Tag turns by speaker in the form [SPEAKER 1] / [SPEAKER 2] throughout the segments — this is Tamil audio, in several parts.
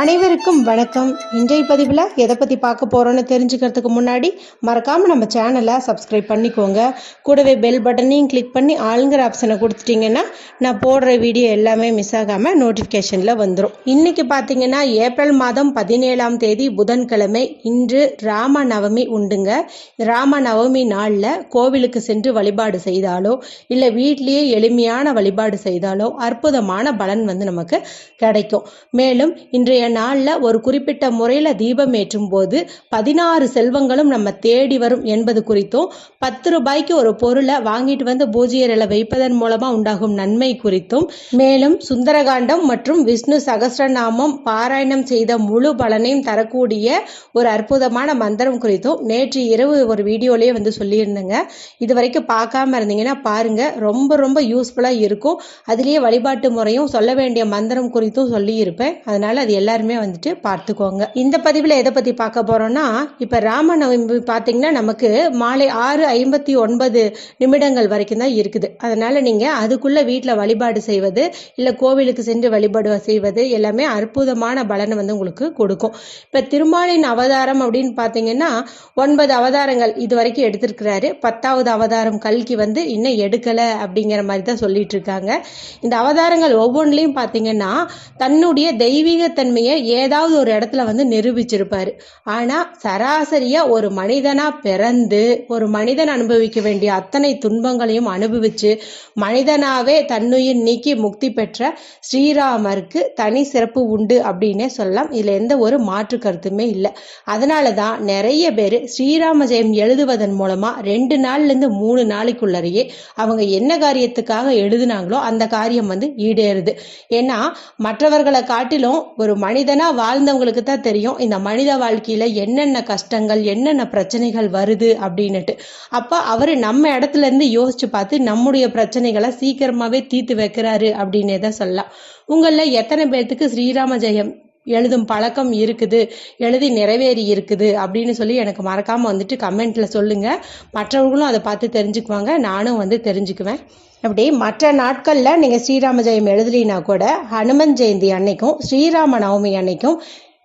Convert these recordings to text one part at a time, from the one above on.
[SPEAKER 1] அனைவருக்கும் வணக்கம். இன்றைய பதிவில் எதை பற்றி பார்க்க போகிறோன்னு தெரிஞ்சுக்கிறதுக்கு முன்னாடி மறக்காமல் நம்ம சேனலை சப்ஸ்கிரைப் பண்ணிக்கோங்க. கூடவே பெல் பட்டனையும் கிளிக் பண்ணி ஆளுங்கிற ஆப்ஷனை கொடுத்துட்டிங்கன்னா நான் போடுற வீடியோ எல்லாமே மிஸ் ஆகாமல் நோட்டிஃபிகேஷனில் வந்துடும் இன்றைக்கி பார்த்தீங்கன்னா ஏப்ரல் மாதம் பதினேழாம் தேதி புதன்கிழமை இன்று ராம நவமி உண்டுங்க. ராம நவமி நாளில் கோவிலுக்கு சென்று வழிபாடு செய்தாலோ இல்லை வீட்லேயே எளிமையான வழிபாடு செய்தாலோ அற்புதமான பலன் வந்து நமக்கு கிடைக்கும். மேலும் இன்றைய நாளில் ஒரு குறிப்பிட்ட முறையில் தீபம் ஏற்றும் போது பதினாறு செல்வங்களும் நம்ம தேடி வரும் என்பது குறித்தும் பத்து ரூபாய்க்கு ஒரு பொருளை வாங்கிட்டு வந்து பூஜ்யரில் வைப்பதன் மூலமாக உண்டாகும் நன்மை குறித்தும் மேலும் சுந்தரகாண்டம் மற்றும் விஷ்ணு சகஸ்ரநாமம் பாராயணம் செய்த முழு பலனையும் தரக்கூடிய ஒரு அற்புதமான மந்திரம் குறித்தும் நேற்று இரவு ஒரு வீடியோலேயே வந்து சொல்லியிருந்தேங்க. இது வரைக்கும் பார்க்காம இருந்தீங்கன்னா பாருங்க ரொம்ப ரொம்ப யூஸ்ஃபுல்லாக இருக்கும். அதுலேயே வழிபாட்டு முறையும் சொல்ல வேண்டிய மந்திரம் குறித்தும் சொல்லியிருப்பேன். அதனால அது எல்லாருமே வந்துட்டு பார்த்துக்கோங்க. இந்த பதிவில் எதை பற்றி பார்க்க போகிறோம்னா இப்போ ராமநவமி பார்த்தீங்கன்னா நமக்கு மாலை ஆறு ஐம்பத்தி ஒன்பது நிமிடங்கள் வரைக்கும் தான் இருக்குது. அதனால் நீங்கள் அதுக்குள்ளே வீட்டில் வழிபாடு செய்வது இல்லை கோவிலுக்கு சென்று வழிபாடு செய்வது எல்லாமே அற்புதமான பலனை வந்து உங்களுக்கு கொடுக்கும். இப்போ திருமாலின் அவதாரம் அப்படின்னு பார்த்தீங்கன்னா ஒன்பது அவதாரங்கள் இது வரைக்கும் எடுத்திருக்கிறாரு. பத்தாவது அவதாரம் கல்கி வந்து இன்னும் எடுக்கலை அப்படிங்கிற மாதிரி தான் சொல்லிட்டு இருக்காங்க. இந்த அவதாரங்கள் ஒவ்வொன்றிலையும் பார்த்தீங்கன்னா தன்னுடைய தெய்வீகத்தன்மை தெய்வீகத்தன்மையை ஏதாவது ஒரு இடத்துல வந்து நிரூபிச்சிருப்பாரு. ஆனால் சராசரியாக ஒரு மனிதனாக பிறந்து ஒரு மனிதன் அனுபவிக்க வேண்டிய அத்தனை துன்பங்களையும் அனுபவிச்சு மனிதனாவே தன்னுயிர் நீக்கி முக்தி பெற்ற ஸ்ரீராமருக்கு தனி சிறப்பு உண்டு அப்படின்னே சொல்லலாம். இதில் எந்த ஒரு மாற்று கருத்துமே இல்லை. அதனால தான் நிறைய பேர் ஸ்ரீராம ஜெயம் எழுதுவதன் மூலமாக ரெண்டு நாள்லேருந்து மூணு நாளைக்குள்ளரையே அவங்க என்ன காரியத்துக்காக எழுதுனாங்களோ அந்த காரியம் வந்து ஈடேறுது. ஏன்னா மற்றவர்களை காட்டிலும் ஒரு மனிதனா வாழ்ந்தவங்களுக்கு தான் தெரியும். இந்த மனித வாழ்க்கையில என்னென்ன கஷ்டங்கள் என்னென்ன பிரச்சனைகள் வருது அப்படின்னுட்டு. அப்ப அவரு நம்ம இடத்துல இருந்து யோசிச்சு பார்த்து நம்முடைய பிரச்சனைகளை சீக்கிரமாவே தீர்த்து வைக்கிறாரு அப்படின்னே தான் சொல்லலாம். உங்களில் எத்தனை பேர்த்துக்கு ஸ்ரீராம ஜெயம் எழுதும் பழக்கம் இருக்குது எழுதி நிறைவேறி இருக்குது அப்படின்னு சொல்லி எனக்கு மறக்காமல் வந்துட்டு கமெண்ட்டில் சொல்லுங்கள் மற்றவர்களும் அதை பார்த்து தெரிஞ்சுக்குவாங்க நானும் வந்து தெரிஞ்சுக்குவேன். அப்படி மற்ற நாட்களில் நீங்கள் ஸ்ரீராம ஜெயம் எழுதலினா கூட ஹனுமன் ஜெயந்தி அன்னைக்கும் ஸ்ரீராம நவமி அன்னைக்கும்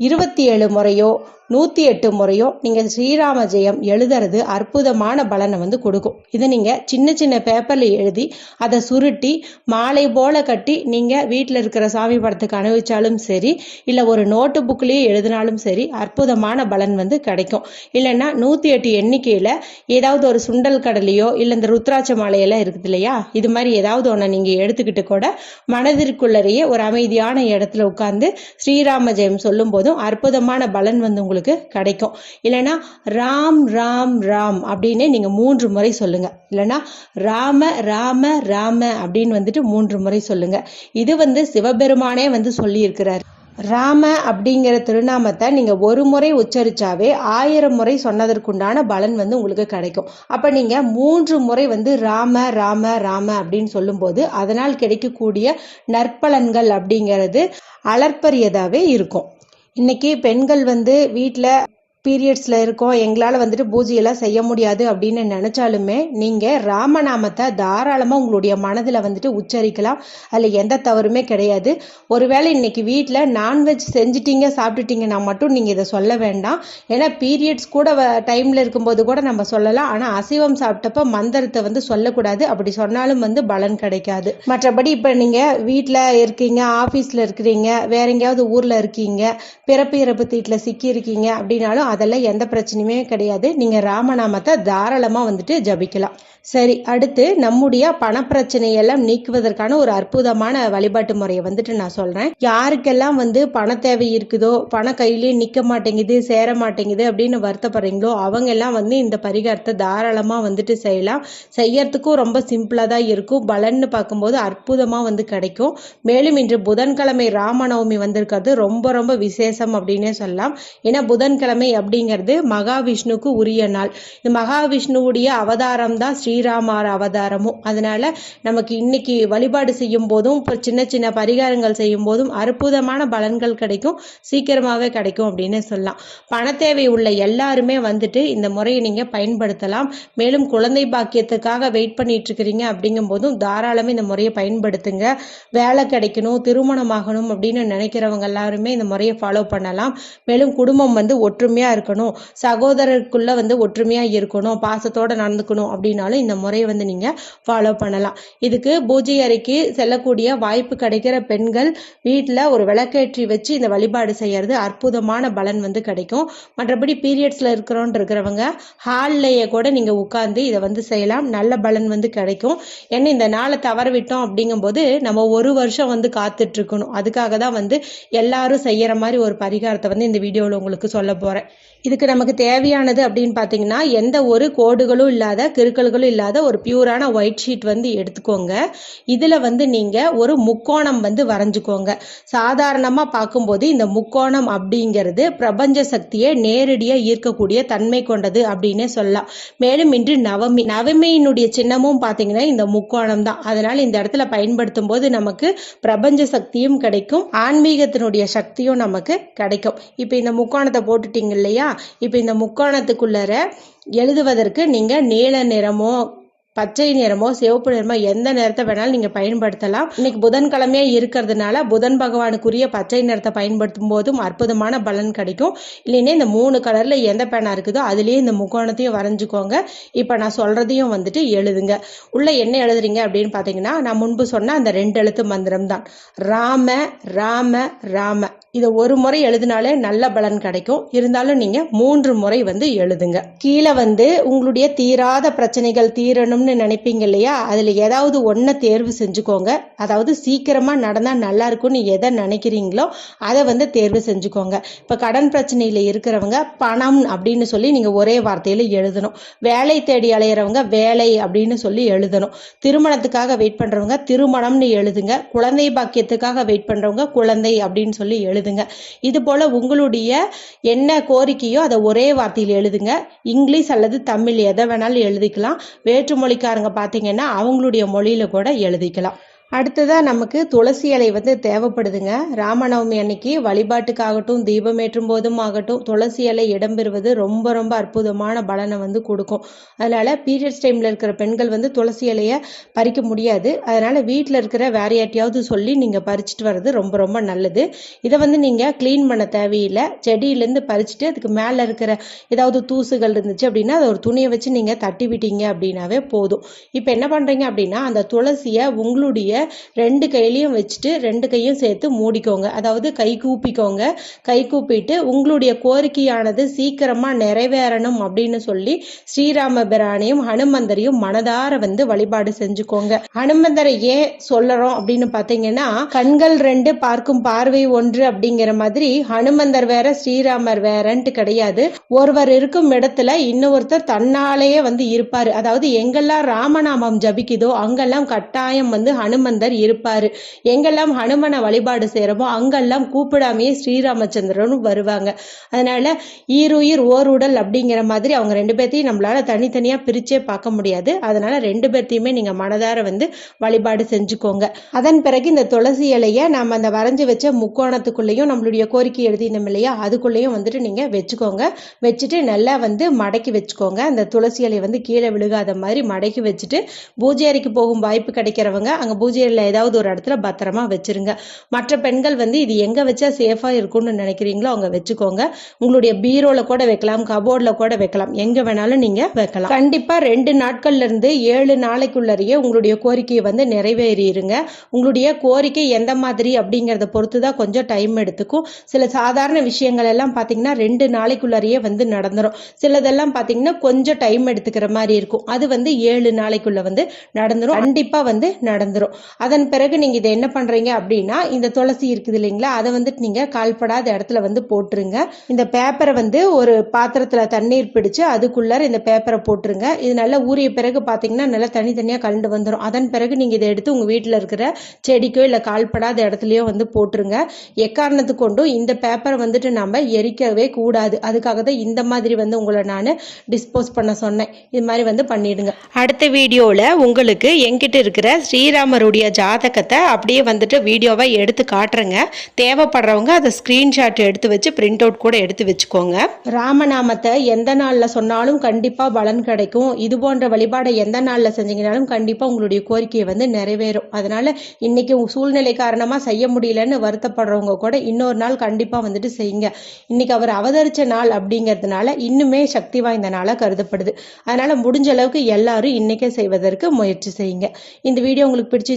[SPEAKER 1] இருபத்தி ஏழு முறையோ நூற்றி எட்டு முறையோ நீங்கள் ஸ்ரீராம ஜெயம் எழுதுறது அற்புதமான பலனை வந்து கொடுக்கும். இதை நீங்கள் சின்ன சின்ன பேப்பரில் எழுதி அதை சுருட்டி மாலை போல கட்டி நீங்கள் வீட்டில் இருக்கிற சாமி படத்துக்கு அனுபவிச்சாலும் சரி இல்லை ஒரு நோட்டு புக்லேயே எழுதினாலும் சரி அற்புதமான பலன் வந்து கிடைக்கும். இல்லைன்னா நூற்றி எட்டு எண்ணிக்கையில் ஏதாவது ஒரு சுண்டல் கடலையோ இல்லை இந்த ருத்ராட்ச மாலையெல்லாம் இருக்குது இல்லையா? இது மாதிரி ஏதாவது ஒன்று நீங்கள் எடுத்துக்கிட்டு கூட மனதிற்குள்ளரையே ஒரு அமைதியான இடத்துல உட்கார்ந்து ஸ்ரீராம ஜெயம் சொல்லும் போதும் அற்புதமான பலன் வந்து உங்களுக்கு கிடைக்கும். இல்லைனா ராம் ராம் ராம் அப்படின்னு நீங்கள் மூன்று முறை சொல்லுங்க. இல்லைனா ராம ராம ராம அப்படின்னு வந்துட்டு மூன்று முறை சொல்லுங்க. இது வந்து சிவபெருமானே வந்து சொல்லியிருக்கிறார். ராம அப்படிங்கிற திருநாமத்தை நீங்கள் ஒரு முறை உச்சரிச்சாவே ஆயிரம் முறை சொன்னதற்குண்டான பலன் வந்து உங்களுக்கு கிடைக்கும். அப்போ நீங்கள் மூன்று முறை வந்து ராம ராம ராம அப்படின்னு சொல்லும்போது அதனால் கிடைக்கக்கூடிய நற்பலன்கள் அப்படிங்கிறது அளப்பரியதாகவே இருக்கும். இன்னைக்கு பெண்கள் வந்து வீட்டில் பீரியட்ஸில் இருக்கோம். எங்களால் வந்துட்டு பூஜையெல்லாம் செய்ய முடியாது அப்படின்னு நினச்சாலுமே நீங்கள் ராமநாமத்தை தாராளமாக உங்களுடைய மனதில் வந்துட்டு உச்சரிக்கலாம். அதில் எந்த தவறுமே கிடையாது. ஒருவேளை இன்னைக்கு வீட்டில் நான்வெஜ் செஞ்சிட்டீங்க சாப்பிட்டுட்டீங்கன்னா மட்டும் நீங்கள் இதை சொல்ல வேண்டாம். ஏன்னா பீரியட்ஸ் கூட டைமில் இருக்கும்போது கூட நம்ம சொல்லலாம். ஆனால் அசைவம் சாப்பிட்டப்ப மந்திரத்தை வந்து சொல்லக்கூடாது. அப்படி சொன்னாலும் வந்து பலன் கிடைக்காது. மற்றபடி இப்போ நீங்கள் வீட்டில் இருக்கீங்க ஆஃபீஸில் இருக்கிறீங்க வேற எங்கேயாவது ஊரில் இருக்கீங்க பிறப்பு இறப்பு தீட்டில் சிக்கி இருக்கீங்க அப்படின்னாலும் அதெல்லாம் எந்த பிரச்சனையுமே கிடையாது. நீங்கள் ராமநாமத்தை தாராளமாக வந்துட்டு ஜபிக்கலாம். சரி அடுத்து நம்முடைய பணப்பிரச்சனையெல்லாம் நீக்குவதற்கான ஒரு அற்புதமான வழிபாட்டு முறையை வந்துட்டு நான் சொல்கிறேன் யாருக்கெல்லாம் வந்து பண தேவை இருக்குதோ பண கையிலேயே நிற்க மாட்டேங்குது சேர மாட்டேங்குது அப்படின்னு வருத்தப்படுறீங்களோ அவங்க எல்லாம் வந்து இந்த பரிகாரத்தை தாராளமாக வந்துட்டு செய்யலாம். செய்யறதுக்கும் ரொம்ப சிம்பிளா தான் இருக்கும். பலன்னு பார்க்கும்போது அற்புதமாக வந்து கிடைக்கும். மேலும் இன்று புதன்கிழமை ராமநவமி வந்திருக்கிறது. ரொம்ப ரொம்ப விசேஷம் அப்படின்னே சொல்லலாம். ஏன்னா புதன்கிழமை அப்படிங்கிறது மகாவிஷ்ணுக்கு உரிய நாள். இந்த மகாவிஷ்ணுவுடைய அவதாரம் தான் ஸ்ரீ ஸ்ரீராமர் அவதாரமும் அதனால நமக்கு இன்னைக்கு வழிபாடு செய்யும் போதும் இப்போ சின்ன சின்ன பரிகாரங்கள் செய்யும் போதும் அற்புதமான பலன்கள் கிடைக்கும். சீக்கிரமாகவே கிடைக்கும் அப்படின்னு சொல்லலாம். பண தேவை உள்ள எல்லாருமே வந்துட்டு இந்த முறையை நீங்கள் பயன்படுத்தலாம். மேலும் குழந்தை பாக்கியத்துக்காக வெயிட் பண்ணிட்டு இருக்கிறீங்க அப்படிங்கும் போதும் தாராளமே இந்த முறையை பயன்படுத்துங்க. வேலை கிடைக்கணும் திருமணமாகணும் அப்படின்னு நினைக்கிறவங்க எல்லாருமே இந்த முறையை ஃபாலோ பண்ணலாம். மேலும் குடும்பம் வந்து ஒற்றுமையாக இருக்கணும். சகோதரருக்குள்ள வந்து ஒற்றுமையாக இருக்கணும். பாசத்தோட நடந்துக்கணும் அப்படின்னாலும் இந்த முறையை வந்து நீங்கள் ஃபாலோ பண்ணலாம். இதுக்கு பூஜை அறைக்கு செல்லக்கூடிய வாய்ப்பு கிடைக்கிற பெண்கள் வீட்டில் ஒரு விளக்கேற்றி வச்சு இந்த வழிபாடு செய்யறது அற்புதமான பலன் வந்து கிடைக்கும். மற்றபடி பீரியட்ஸில் இருக்கிறோன் இருக்கிறவங்க ஹால்லையே கூட நீங்கள் உட்கார்ந்து இதை வந்து செய்யலாம். நல்ல பலன் வந்து கிடைக்கும். ஏன்னா இந்த நாளை தவற விட்டோம் அப்படிங்கும்போது நம்ம ஒரு வருஷம் வந்து காத்துட்டு இருக்கணும் அதுக்காக தான் வந்து எல்லாரும் செய்யற மாதிரி ஒரு பரிகாரத்தை வந்து இந்த வீடியோவில் உங்களுக்கு சொல்ல போறேன். இதுக்கு நமக்கு தேவையானது அப்படின்னு பார்த்தீங்கன்னா எந்த ஒரு கோடுகளும் இல்லாத கிருக்கல்களும் இல்லாத ஒரு பியூரான ஒயிட் ஷீட் வந்து எடுத்துக்கோங்க. இதில் வந்து நீங்கள் ஒரு முக்கோணம் வந்து வரைஞ்சிக்கோங்க. சாதாரணமாக பார்க்கும்போது இந்த முக்கோணம் அப்படிங்கிறது பிரபஞ்ச சக்தியை நேரடியாக ஈர்க்கக்கூடிய தன்மை கொண்டது அப்படின்னே சொல்லலாம். மேலும் இன்று நவமி நவமியினுடைய சின்னமும் பார்த்தீங்கன்னா இந்த முக்கோணம் தான். அதனால் இந்த இடத்துல பயன்படுத்தும் போது நமக்கு பிரபஞ்ச சக்தியும் கிடைக்கும் ஆன்மீகத்தினுடைய சக்தியும் நமக்கு கிடைக்கும். இப்போ இந்த முக்கோணத்தை போட்டுட்டீங்க இல்லையா? இப்போ இந்த முக்கோணத்துக்குள்ளற எழுதுவதற்கு நீங்கள் நீல நிறமோ பச்சை நிறமோ சிவப்பு நிறமோ எந்த நிறத்தை வேணாலும் நீங்கள் பயன்படுத்தலாம். இன்னைக்கு புதன்கிழமையே இருக்கிறதுனால புதன் பகவானுக்குரிய பச்சை நிறத்தை பயன்படுத்தும் போதும் அற்புதமான பலன் கிடைக்கும். இல்லைன்னா இந்த மூணு கலரில் எந்த பேனா இருக்குதோ அதுலேயே இந்த முக்கோணத்தையும் வரைஞ்சிக்கோங்க. இப்போ நான் சொல்கிறதையும் வந்துட்டு எழுதுங்க. உள்ள என்ன எழுதுறீங்க அப்படின்னு பார்த்தீங்கன்னா நான் முன்பு சொன்ன அந்த ரெண்டு எழுத்து மந்திரம் தான். ராம ராம ராம. இதை ஒரு முறை எழுதினாலே நல்ல பலன் கிடைக்கும். இருந்தாலும் நீங்கள் மூன்று முறை வந்து எழுதுங்க. கீழே வந்து உங்களுடைய தீராத பிரச்சனைகள் தீரணும்னு நினைப்பீங்க இல்லையா? அதில் ஏதாவது ஒன்றை தேர்வு செஞ்சுக்கோங்க. அதாவது சீக்கிரமாக நடந்தால் நல்லா இருக்கும்னு எதை நினைக்கிறீங்களோ அதை வந்து தேர்வு செஞ்சுக்கோங்க. இப்போ கடன் பிரச்சனையில் இருக்கிறவங்க பணம் அப்படின்னு சொல்லி நீங்கள் ஒரே வார்த்தையில் எழுதணும். வேலை தேடி அலையிறவங்க வேலை அப்படின்னு சொல்லி எழுதணும். திருமணத்துக்காக வெயிட் பண்ணுறவங்க திருமணம்னு எழுதுங்க. குழந்தை பாக்கியத்துக்காக வெயிட் பண்ணுறவங்க குழந்தை அப்படின்னு சொல்லி எழுதுங்க. இது போல் உங்களுடைய என்ன கோரிக்கையோ அதை ஒரே வார்த்தையில் எழுதுங்க. இங்கிலீஷ் அல்லது தமிழ் எதை வேணாலும் எழுதிக்கலாம். வேற்றுமொழி மொழிக்காரங்க பார்த்தீங்கன்னா அவங்களுடைய மொழியில கூட எழுதிக்கலாம். அடுத்ததாக நமக்கு துளசி இலை வந்து தேவைப்படுதுங்க. ராமநவமி அன்னைக்கு வழிபாட்டுக்காகட்டும் தீபமேற்றும் போதும் ஆகட்டும் துளசி இலை இடம்பெறுவது ரொம்ப ரொம்ப அற்புதமான பலனை வந்து கொடுக்கும். அதனால் பீரியட்ஸ் டைமில் இருக்கிற பெண்கள் வந்து துளசி இலையை பறிக்க முடியாது. அதனால் வீட்டில் இருக்கிற வேற யாட்டியாவது சொல்லி நீங்கள் பறிச்சுட்டு வர்றது ரொம்ப ரொம்ப நல்லது. இதை வந்து நீங்கள் க்ளீன் பண்ண தேவையில்லை. செடியிலேருந்து பறிச்சுட்டு அதுக்கு மேலே இருக்கிற ஏதாவது தூசுகள் இருந்துச்சு அப்படின்னா அதை ஒரு துணியை வச்சு நீங்கள் தட்டி விட்டீங்க அப்படின்னாவே போதும். இப்போ என்ன பண்ணுறீங்க அப்படின்னா அந்த துளசியை உங்களுடைய ரெண்டு கையிலையும் வச்சுட்டு ரெண்டு கையும் சேர்த்து மூடிக்கோங்க. அதாவது கை கூப்பிக்கோங்க. கை கூப்பிட்டு உங்களுடைய கோரிக்கையானது சீக்கிரமா நிறைவேறணும் அப்படின்னு சொல்லி ஸ்ரீராம பிரானையும் ஹனுமந்தரையும் மனதார வந்து வழிபாடு செஞ்சுக்கோங்க. ஹனுமந்தரை ஏன் சொல்லறோம் அப்படின்னு பாத்தீங்கன்னா கண்கள் ரெண்டு பார்க்கும் பார்வை ஒன்று அப்படிங்கிற மாதிரி ஹனுமந்தர் வேற ஸ்ரீராமர் வேறன்ட்டு கிடையாது. ஒருவர் இருக்கும் இடத்துல இன்னொருத்தர் தன்னாலேயே வந்து இருப்பாரு. அதாவது எங்கெல்லாம் ராமநாமம் ஜபிக்குதோ அங்கெல்லாம் கட்டாயம் வந்து ஹனுமந்தர் இருப்பாரு. எங்கெல்லாம் ஹனுமனை வழிபாடு செய்யறோமோ அங்கெல்லாம் கூப்பிடாமையே ஸ்ரீராமச்சந்திரனும் வருவாங்க. அதனால ஈருயிர் ஓர் உடல் அப்படிங்கிற மாதிரி அவங்க ரெண்டு பேர்த்தையும் நம்மளால தனித்தனியா பிரிச்சே பார்க்க முடியாது. அதனால ரெண்டு பேர்த்தையுமே நீங்க மனதார வந்து வழிபாடு செஞ்சுக்கோங்க. அதன் பிறகு இந்த துளசி இலைய நம்ம அந்த வரைஞ்சி வச்ச முக்கோணத்துக்குள்ளேயும் நம்மளுடைய கோரிக்கை எழுதினோம் இல்லையா அதுக்குள்ளேயும் வந்துட்டு நீங்க வச்சுக்கோங்க. வச்சுட்டு நல்லா வந்து மடக்கி வச்சுக்கோங்க. அந்த துளசி இலை வந்து கீழே விழுகாத மாதிரி மடக்கி வச்சுட்டு பூஜை அறைக்கு போகும் வாய்ப்பு கிடைக்கிறவங்க அங்க பூஜை அறையில ஏதாவது ஒரு இடத்துல பத்திரமா வச்சிருங்க. மற்ற பெண்கள் வந்து இது எங்க வச்சா சேஃபா இருக்கும்னு நினைக்கிறீங்களோ அங்க வச்சுக்கோங்க. உங்களுடைய பீரோல கூட வைக்கலாம் கபோர்ட்ல கூட வைக்கலாம். எங்க வேணாலும் நீங்க வைக்கலாம். கண்டிப்பா ரெண்டு நாட்கள்ல இருந்து ஏழு நாளைக்குள்ளேயே உங்களுடைய கோரிக்கையை வந்து நிறைவேறிடுங்க உங்களுடைய கோரிக்கை எந்த மாதிரி அப்படிங்கறத பொறுத்து தான் கொஞ்சம் டைம் எடுத்துக்கும். சில சாதாரண விஷயங்கள் எல்லாம் பாத்தீங்கன்னா ரெண்டு நாளைக்குள்ளேயே வந்து நடந்துரும். சிலதெல்லாம் பாத்தீங்கன்னா கொஞ்சம் டைம் எடுத்துக்கிற மாதிரி இருக்கும். அது வந்து ஏழு நாளைக்குள்ள வந்து நடந்துரும். கண்டிப்பா வந்து நடந்துரும். அதன் பிறகு நீங்கள் இதை என்ன பண்ணுறீங்க அப்படின்னா இந்த துளசி இருக்குது இல்லைங்களா அதை வந்துட்டு நீங்கள் கால்படாத இடத்துல வந்து போட்டுருங்க. இந்த பேப்பரை வந்து ஒரு பாத்திரத்தில் தண்ணீர் பிடிச்சு அதுக்குள்ளார இந்த பேப்பரை போட்டுருங்க. இது நல்லா ஊறிய பிறகு பார்த்தீங்கன்னா நல்லா தனித்தனியாக கலந்து வந்துடும் அதன் பிறகு நீங்கள் இதை எடுத்து உங்கள் வீட்டில் இருக்கிற செடிக்கோ இல்லை கால்படாத இடத்துலையோ வந்து போட்டுருங்க. எக்காரணத்து கொண்டும் இந்த பேப்பரை வந்துட்டு நம்ம எரிக்கவே கூடாது. அதுக்காக தான் இந்த மாதிரி வந்து உங்களை நான் டிஸ்போஸ் பண்ண சொன்னேன். இது மாதிரி வந்து பண்ணிடுங்க. அடுத்த வீடியோவில் உங்களுக்கு எங்கிட்ட இருக்கிற ஸ்ரீராமருடைய ஜாதகத்தை அப்படியே வந்துட்டு வீடியோவை எடுத்து காட்டுறேங்க. தேவைப்படுறவங்க அதை ஸ்க்ரீன்ஷாட் எடுத்து வச்சு பிரிண்ட் அவுட் கூட எடுத்து வச்சுக்கோங்க. ராமநாமத்தை எந்த நாளில் சொன்னாலும் கண்டிப்பாக பலன் கிடைக்கும். இது போன்ற வழிபாடை எந்த நாளில் செஞ்சீங்கனாலும் கண்டிப்பாக உங்களுடைய கோரிக்கையை வந்து நிறைவேறும். அதனால் இன்னைக்கு சூழ்நிலை காரணமாக செய்ய முடியலன்னு வருத்தப்படுறவங்க கூட இன்னொரு நாள் கண்டிப்பாக வந்துட்டு செய்யுங்க. இன்னைக்கு அவர் அவதரித்த நாள் அப்படிங்கிறதுனால இன்னுமே சக்தி வாய்ந்த நாளாக கருதப்படுது. அதனால் முடிஞ்ச அளவுக்கு எல்லாரும் இன்னைக்கே செய்வதற்கு முயற்சி செய்யுங்க. இந்த வீடியோ உங்களுக்கு பிடிச்சி